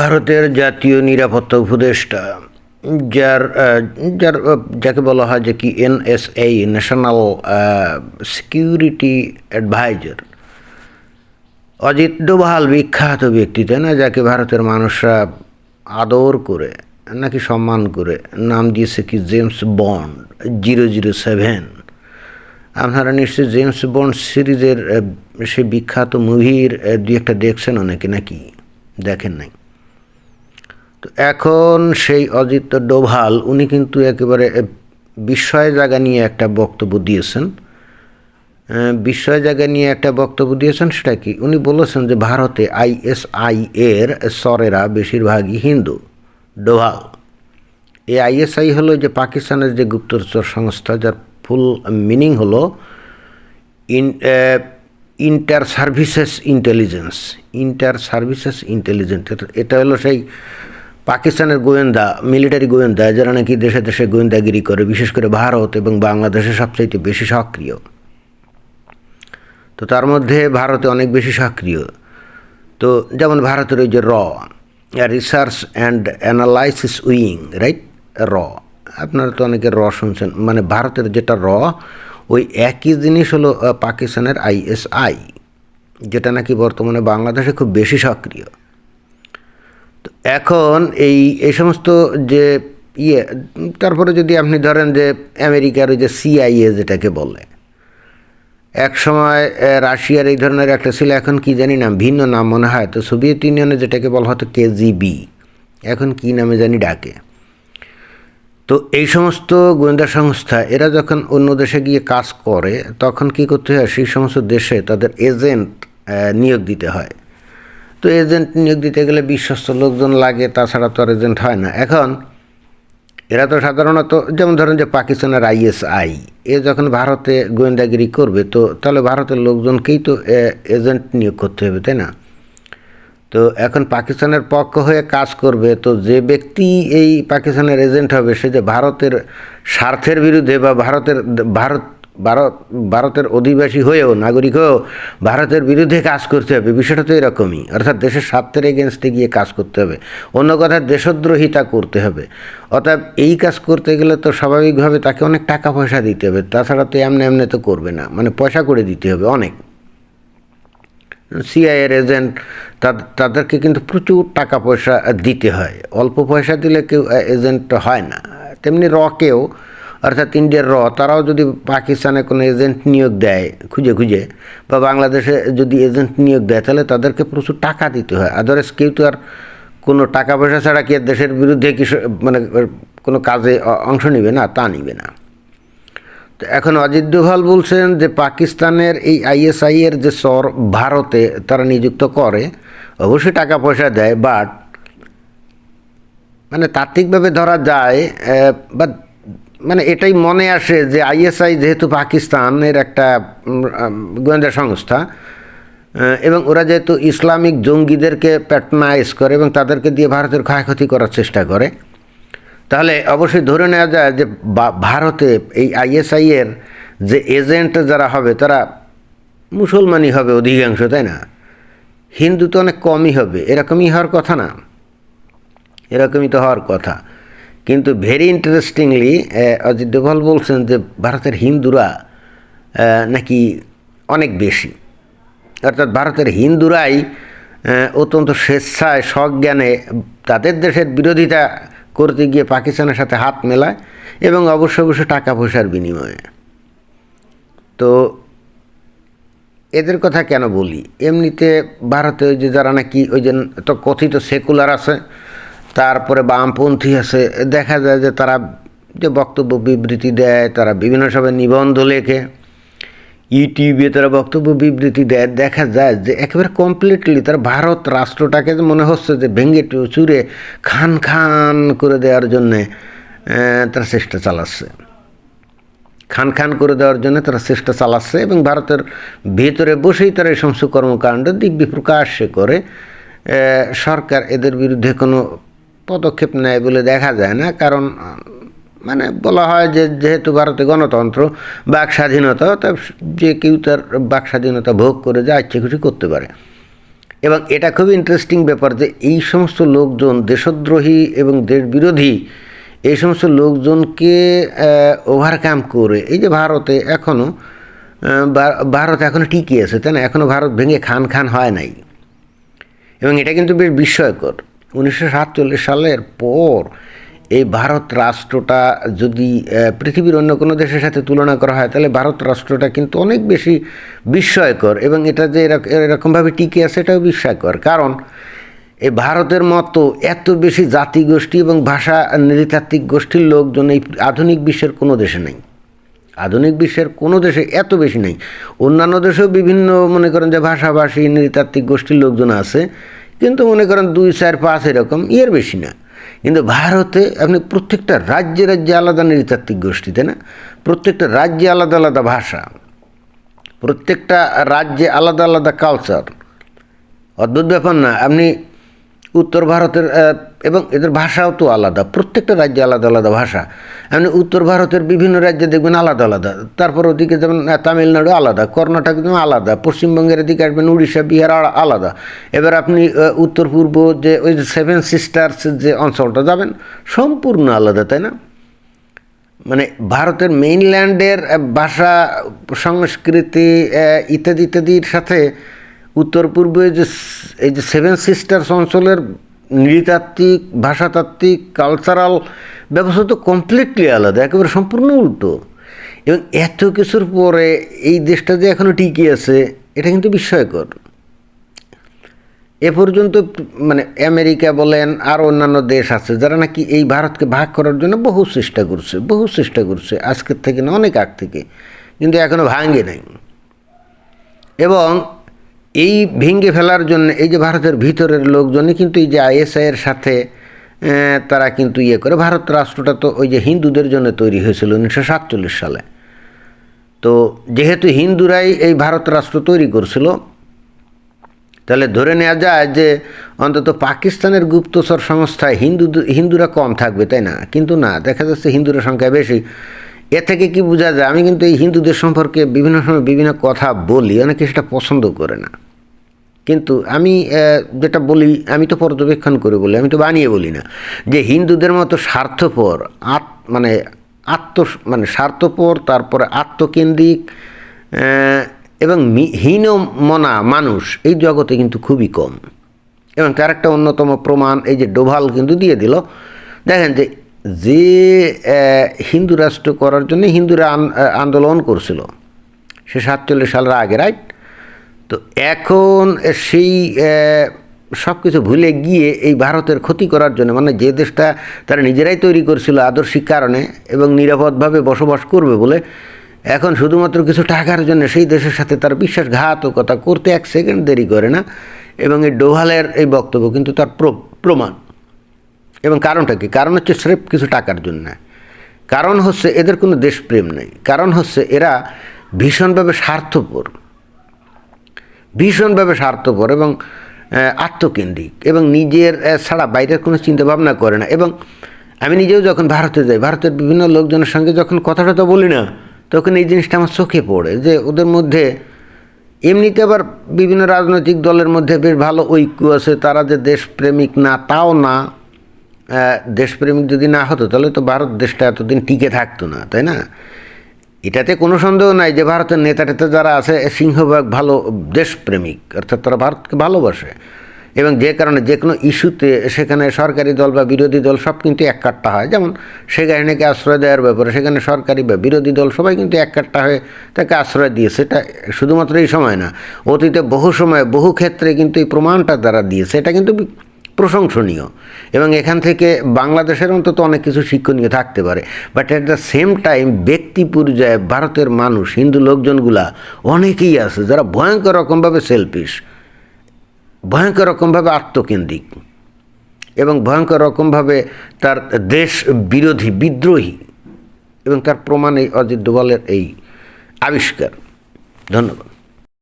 ভারতের জাতীয় নিরাপত্তা উপদেষ্টা, যার যার যাকে বলা হয় যে কি, NSA national security advisor Ajit Doval, বিখ্যাত ব্যক্তি, তাই না? যাকে ভারতের মানুষরা আদর করে, নাকি সম্মান করে, নাম দিয়েছে কি James Bond zero zero seven. আপনারা নিশ্চয়ই জেমস বন্ড সিরিজের সে বিখ্যাত মুভির দু একটা দেখছেন অনেকে নাকি? দেখেন নাই। তো এখন সেই অজিত ডোভাল, উনি কিন্তু একেবারে বিস্ময় জায়গা নিয়ে একটা বক্তব্য দিয়েছেন। বিস্ময় জায়গা নিয়ে একটা বক্তব্য দিয়েছেন সেটা কি? উনি বলেছেন যে ভারতে আইএসআই এর সরেরা বেশিরভাগই হিন্দু, ডোভাল। এই আইএসআই হলো যে পাকিস্তানের যে গুপ্তচর সংস্থা, যার ফুল মিনিং হলো in inter services intelligence, inter services intelligence. এটা হলো সেই পাকিস্তানের গোয়েন্দা মিলিটারি গোয়েন্দা, যারা নাকি দেশে দেশে গোয়েন্দাগিরি করে, বিশেষ করে ভারত এবং বাংলাদেশে সবচাইতে বেশি সক্রিয়। তো তার মধ্যে ভারতে অনেক বেশি সক্রিয়। তো যেমন ভারতের ওই যে র research and analysis wing right র। আপনারা তো অনেকে র শুনছেন। মানে ভারতের যেটা র, ওই একই জিনিস হলো পাকিস্তানের আইএসআই, যেটা নাকি বর্তমানে বাংলাদেশে খুব বেশি সক্রিয়। এখন এই এই সমস্ত যে ইয়ে তারপরে যদি আপনি ধরেন যে আমেরিকার ওই যে সিআইএ যেটাকে বলে, এক সময় রাশিয়ার এই ধরনের একটা ছিল, এখন কি জানি না, ভিন্ন নাম মনে হয়, তো সোভিয়েত ইউনিয়নে যেটাকে বলা হতো কেজিবি এখন কি নামে জানি ডাকে। তো এই সমস্ত গোয়েন্দা সংস্থা, এরা যখন অন্য দেশে গিয়ে কাজ করে, তখন কি করতে হয়, সেই সমস্ত দেশে তাদের এজেন্ট নিয়োগ দিতে হয়। তো এজেন্ট নিয়োগ দিতে গেলে বিশ্বস্ত লোকজন লাগে, তাছাড়া তো আর এজেন্ট হয় না। এখন এরা তো সাধারণত, যেমন ধরেন যে পাকিস্তানের আইএসআই, এ যখন ভারতে গোয়েন্দাগিরি করবে, তো তাহলে ভারতের লোকজনকেই তো এজেন্ট নিয়োগ করতে হবে, তাই না? তো এখন পাকিস্তানের পক্ষ হয়ে কাজ করবে, তো যে ব্যক্তি এই পাকিস্তানের এজেন্ট হবে, সে যে ভারতের স্বার্থের বিরুদ্ধে বা ভারতের, ভারত ভারত, ভারতের অধিবাসী হয়েও, নাগরিক হয়েও ভারতের বিরুদ্ধে কাজ করতে হবে। বিষয়টা তো এরকমই। অর্থাৎ দেশের স্বার্থের এগেনস্টে গিয়ে কাজ করতে হবে। অন্য কথা, দেশদ্রোহিতা করতে হবে। অর্থাৎ এই কাজ করতে গেলে তো স্বাভাবিকভাবে তাকে অনেক টাকা পয়সা দিতে হবে। তাছাড়া তো এমনি এমনি তো করবে না। মানে পয়সা করে দিতে হবে অনেক। সিআইয়ের এজেন্ট তাদেরকে কিন্তু প্রচুর টাকা পয়সা দিতে হয়। অল্প পয়সা দিলে কেউ এজেন্ট হয় না। তেমনি রকেও অর্থাৎ ইন্ডিয়ার র, তারাও যদি পাকিস্তানে কোনো এজেন্ট নিয়োগ দেয় খুঁজে খুঁজে, বা বাংলাদেশে যদি এজেন্ট নিয়োগ দেয়, তাহলে তাদেরকে প্রচুর টাকা দিতে হয়। আদারওয়াইজ কেউ তো আর কোনো টাকা পয়সা ছাড়া কি দেশের বিরুদ্ধে কি মানে কোনো কাজে অংশ নেবে না? তা নিবে না। তো এখন অজিত ডোভাল বলছেন যে, পাকিস্তানের এই আইএসআই এর যে সর ভারতে তারা নিযুক্ত করে, অবশ্যই টাকা পয়সা দেয়, বাট মানে তাত্ত্বিকভাবে ধরা যায় বা মানে এটাই মনে আসে যে আইএসআই যেহেতু পাকিস্তানের একটা গোয়েন্দা সংস্থা এবং ওরা যেহেতু ইসলামিক জঙ্গিদেরকে প্যাটনাইজ করে এবং তাদেরকে দিয়ে ভারতের ক্ষয়ক্ষতি করার চেষ্টা করে, তাহলে অবশ্যই ধরে নেওয়া যায় যে ভারতে এই আইএসআইয়ের যে এজেন্ট যারা হবে, তারা মুসলমানই হবে অধিকাংশ, তাই না? হিন্দু তো অনেক কমই হবে, এরকমই হওয়ার কথা না। এরকমই তো হওয়ার কথা। কিন্তু ভেরি ইন্টারেস্টিংলি অজিত ডোভাল বলছেন যে ভারতের হিন্দুরা নাকি অনেক বেশি। অর্থাৎ ভারতের হিন্দুরাই অত্যন্ত স্বেচ্ছায়, সজ্ঞানে তাদের দেশের বিরোধিতা করতে গিয়ে পাকিস্তানের সাথে হাত মেলায় এবং অবশ্য অবশ্য টাকা পয়সার বিনিময়ে। তো এদের কথা কেন বলি? এমনিতে ভারতে ওই যে যারা নাকি ওই যে তো কথিত সেকুলার আছে তারপরে বামপন্থী আছে, দেখা যায় যে তারা যে বক্তব্য বিবৃতি দেয়, তারা বিভিন্ন সভায় নিবন্ধ লেখে। ইউটিউবে তারা বক্তব্য বিবৃতি দেয়, দেখা যায় যে একেবারে কমপ্লিটলি তার ভারত রাষ্ট্রটাকে মনে হচ্ছে যে ভেঙে চুরে খান খান করে দেওয়ার জন্যে তারা চেষ্টা চালাচ্ছে। খান খান করে দেওয়ার জন্য তারা চেষ্টা চালাচ্ছে এবং ভারতের ভেতরে বসেই তারা এই সমস্ত কর্মকাণ্ড দিব্যি প্রকাশ্যে করে। সরকার এদের বিরুদ্ধে কোনো পদক্ষেপ নেয় বলে দেখা যায় না। কারণ মানে বলা হয় যে যেহেতু ভারতে গণতন্ত্র বাক স্বাধীনতা তা যে কেউ তার বাক স্বাধীনতা ভোগ করে যা ইচ্ছে খুশি করতে পারে। এবং এটা খুবই ইন্টারেস্টিং ব্যাপার যে এই সমস্ত লোকজন, দেশদ্রোহী এবং দেশ বিরোধী এই সমস্ত লোকজনকে ওভারকাম করে, এই যে ভারতে এখনও ভারত এখনও টিকে আছে, তাই না? এখনও ভারত ভেঙে খান খান হয় নাই। এবং এটা কিন্তু বেশ বিস্ময়কর। উনিশশো সাতচল্লিশ সালের পর এই ভারত রাষ্ট্রটা যদি পৃথিবীর অন্য কোনো দেশের সাথে তুলনা করা হয়, তাহলে ভারত রাষ্ট্রটা কিন্তু অনেক বেশি বিস্ময়কর এবং এটা যে এরকমভাবে টিকে আছে, এটাও বিস্ময়কর। কারণ এই ভারতের মতো এত বেশি জাতিগোষ্ঠী এবং ভাষা নৃতাত্ত্বিক গোষ্ঠীর লোকজন এই আধুনিক বিশ্বের কোনো দেশে নেই। আধুনিক বিশ্বের কোনো দেশে এত বেশি নেই। অন্যান্য দেশেও বিভিন্ন মনে করেন যে ভাষাভাষী, নৃতাত্ত্বিক গোষ্ঠীর লোকজন আছে। কিন্তু মনে করেন দুই, চার, পাঁচ এরকম, ইয়ের বেশি না। কিন্তু ভারতে আপনি প্রত্যেকটা রাজ্যে রাজ্যে আলাদা নৃতাত্ত্বিক গোষ্ঠী, তাই না? প্রত্যেকটা রাজ্যে আলাদা আলাদা ভাষা, প্রত্যেকটা রাজ্যে আলাদা আলাদা কালচার অদ্ভুত ব্যাপার না, আপনি উত্তর ভারতের এবং এদের ভাষাও তো আলাদা, প্রত্যেকটা রাজ্যে আলাদা আলাদা ভাষা। আপনি উত্তর ভারতের বিভিন্ন রাজ্যে দেখবেন আলাদা আলাদা। তারপর ওদিকে যেমন তামিলনাড়ু আলাদা, কর্ণাটক যেমন আলাদা, পশ্চিমবঙ্গের দিকে আসবেন উড়িষ্যা, বিহার আলাদা। এবার আপনি উত্তর পূর্ব যে ওই যে সেভেন সিস্টার্স যে অঞ্চলটা যাবেন, সম্পূর্ণ আলাদা, তাই না? মানে ভারতের মেইনল্যান্ডের ভাষা, সংস্কৃতি ইত্যাদি, ইত্যাদির সাথে উত্তর পূর্বে যে, এই যে সেভেন সিস্টার্স অঞ্চলের নৃতাত্ত্বিক, ভাষাতাত্ত্বিক কালচারাল ব্যবস্থা তো কমপ্লিটলি আলাদা, একেবারে সম্পূর্ণ উল্টো। এবং এত কিছুর পরে এই দেশটা যে এখনও টিকে আছে, এটা কিন্তু বিস্ময়কর। এ পর্যন্ত মানে আমেরিকা বলেন আর অন্যান্য দেশ আছে, যারা নাকি এই ভারতকে ভাগ করার জন্য বহু চেষ্টা করছে, বহু চেষ্টা করছে, আজকের থেকে না, অনেক আগ থেকে। কিন্তু এখনও ভাঙে নাই। এবং এই ভেঙে ফেলার জন্য, এই যে ভারতের ভিতরের লোকজনই কিন্তু এই যে আইএসআইয়ের সাথে তারা কিন্তু ইয়ে করে। ভারত রাষ্ট্রটা তো ওই যে হিন্দুদের জন্য তৈরি হয়েছিল উনিশশো সাতচল্লিশ সালে। তো যেহেতু হিন্দুরাই এই ভারত রাষ্ট্র তৈরি করছিল, তাহলে ধরে নেওয়া যায় যে অন্তত পাকিস্তানের গুপ্তচর সংস্থায় হিন্দু, হিন্দুরা কম থাকবে, তাই না? কিন্তু না, দেখা যাচ্ছে হিন্দুরা সংখ্যা বেশি। এ থেকে কি বোঝা যায়? আমি কিন্তু এই হিন্দুদের সম্পর্কে বিভিন্ন সময় বিভিন্ন কথা বলি, অনেকে সেটা পছন্দ করে না। কিন্তু আমি যেটা বলি, আমি তো পর্যবেক্ষণ করে বলি, আমি তো বানিয়ে বলি না। যে হিন্দুদের মতো স্বার্থপর, আত মানে আত্ম মানে স্বার্থপর, তারপরে আত্মকেন্দ্রিক এবং হীন মনা মানুষ, এই জগতে কিন্তু খুবই কম। এবং তার একটা অন্যতম প্রমাণ, এই যে ডোভাল কিন্তু দিয়ে দিল। দেখেন যে যে হিন্দু রাষ্ট্র করার জন্য হিন্দুরা আন্দোলন করছিল, সে সাতচল্লিশ সালের আগে রাইট তো এখন সেই সব কিছু ভুলে গিয়ে এই ভারতের ক্ষতি করার জন্য মানে যে দেশটা তারা নিজেরাই তৈরি করছিল আদর্শিক কারণে এবং নিরাপদভাবে বসবাস করবে বলে, এখন শুধুমাত্র কিছু টাকার জন্য সেই দেশের সাথে তার বিশ্বাসঘাতকতা করতে এক সেকেন্ড দেরি করে না এবং এই ডোভালের এই বক্তব্য কিন্তু তার প্রমাণ। এবং কারণটা কি? কারণ হচ্ছে স্রেফ কিছু টাকার জন্য। কারণ হচ্ছে এদের কোনো দেশপ্রেম নেই। কারণ হচ্ছে এরা ভীষণভাবে স্বার্থপর। ভীষণভাবে স্বার্থপর এবং আত্মকেন্দ্রিক এবং নিজের ছাড়া বাইরের কোনো চিন্তাভাবনা করে না এবং আমি নিজেও যখন ভারতে যাই, ভারতের বিভিন্ন লোকজনের সঙ্গে যখন কথাটা তো বলি না, তখন এই জিনিসটা আমার চোখে পড়ে যে ওদের মধ্যে এমনিতে আবার বিভিন্ন রাজনৈতিক দলের মধ্যে বেশ ভালো ঐক্য আছে, তারা যে দেশপ্রেমিক না, তাও না। দেশপ্রেমিক যদি না হতো, তাহলে তো ভারত দেশটা এতদিন টিকে থাকতো না, তাই না? এটাতে কোনো সন্দেহ নাই যে ভারতের নেতা টেতা যারা আছে সিংহভাগ ভালো দেশপ্রেমিক, অর্থাৎ তারা ভারতকে ভালোবাসে। এবং যে কারণে যে কোনো ইস্যুতে সেখানে সরকারি দল বা বিরোধী দল সব কিন্তু এক কাট্টা হয়। যেমন সে গাড়িকে আশ্রয় দেওয়ার ব্যাপারে, সেখানে সরকারি বা বিরোধী দল সবাই কিন্তু এক কাট্টা হয়ে তাকে আশ্রয় দিয়েছে এটা শুধুমাত্র এই সময় না, অতীতে বহু সময় বহু ক্ষেত্রে কিন্তু এই প্রমাণটা দ্বারা দিয়েছে। এটা কিন্তু প্রশংসনীয়। এবং এখান থেকে বাংলাদেশের অন্তত অনেক কিছু শিক্ষণীয় থাকতে পারে। But at the same time ব্যক্তি পর্যায়ে ভারতের মানুষ, হিন্দু লোকজনগুলা অনেকেই আছে যারা ভয়ঙ্কর রকমভাবে সেলফিশ ভয়ঙ্কর রকমভাবে আত্মকেন্দ্রিক এবং ভয়ঙ্কর রকমভাবে তার দেশ বিরোধী, বিদ্রোহী এবং তার প্রমাণ এই অজিত দোভালের এই আবিষ্কার। ধন্যবাদ।